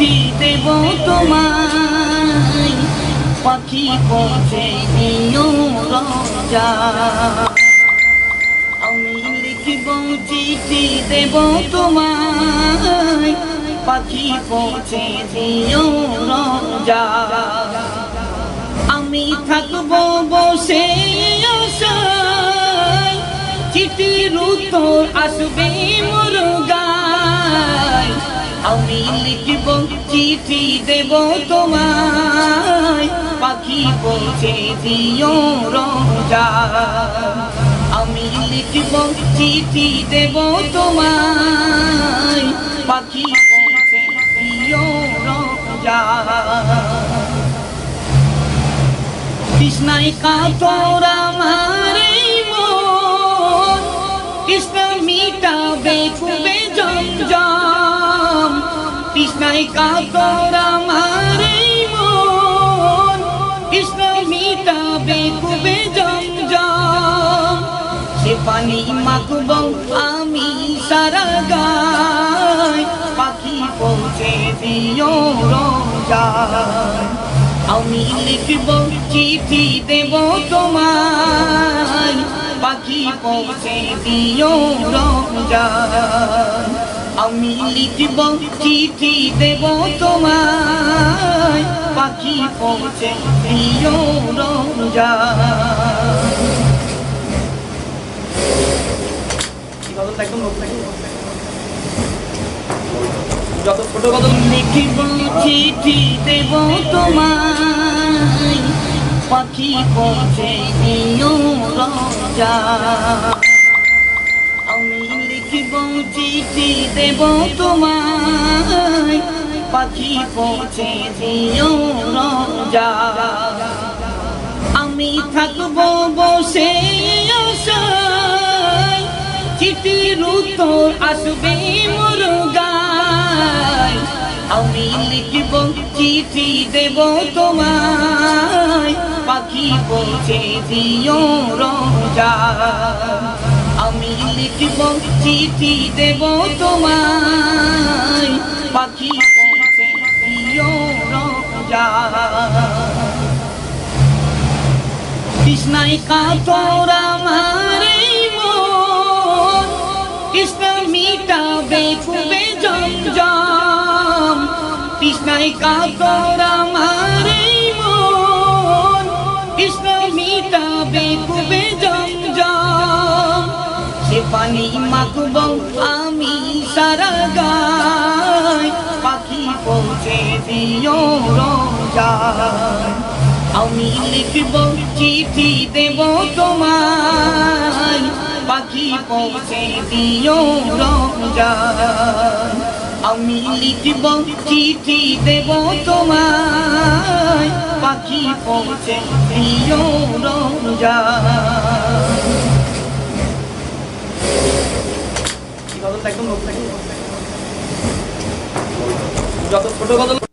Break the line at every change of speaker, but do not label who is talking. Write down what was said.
চিঠি দেব তোমায়। পাখি পৌঁছে দিও রোজা। আমি লিখব চিঠি দেব তোমায়। পাখি পৌঁছে দিও রোজা। আমি থাকব বসে চিঠির উত্তর আসবে মোর আমি লিখব, চিঠি দেব তোমায়। পাখি পৌঁছে দিও রোজা। আমি লিখব, চিঠি দেব তোমায়। পাখি পৌঁছে দিও রোজা। কৃষ্ণাই কাতর আমার কৃষ্ণাই কাতর আমার মন। কৃষ্ণ মিটাবে কুবে জমজম। সে পানি মাখব আমি সারা গায়। পাখি পৌঁছে দিও রোজায়। আমি লিখব, চিঠি দেব তোমায়। পাখি পৌঁছে দিও রমজান আমি লিখব চিঠি দেব তোমায়। পাখি পৌঁছে দিও রমজান।
যত ছোট
লিখিব, চিঠি দেব তোমায়। পাখি পৌঁছে দিও রোজা লিখিব চিঠি দেব তোমায়। পাখি পৌঁছে দিও রোজা। আমি থাকব বসে চিঠির উত্তর আসবে মোর আমি লিখব, চিঠি দেব তোমায়। পাখি পৌঁছে দিও রোজা। লিখব চিঠি দেব তোমায়? পাখি কৃষ্ণাই কাতর আমার কৃষ্ণ মিটাবে কুবে জমজম। কৃষ্ণাই কাতর আমার কৃষ্ণ মিটাবে সে পানি মাখব আমি সারা গায়। পাখি পৌঁছে দিও রোজায় আমি লিখব, চিঠি দেব তোমায়। পাখি পৌঁছে দিও রমজান আমি লিখব, চিঠি দেব তোমায়। পাখি পৌঁছে দিও রমজান
যত ছোট গজল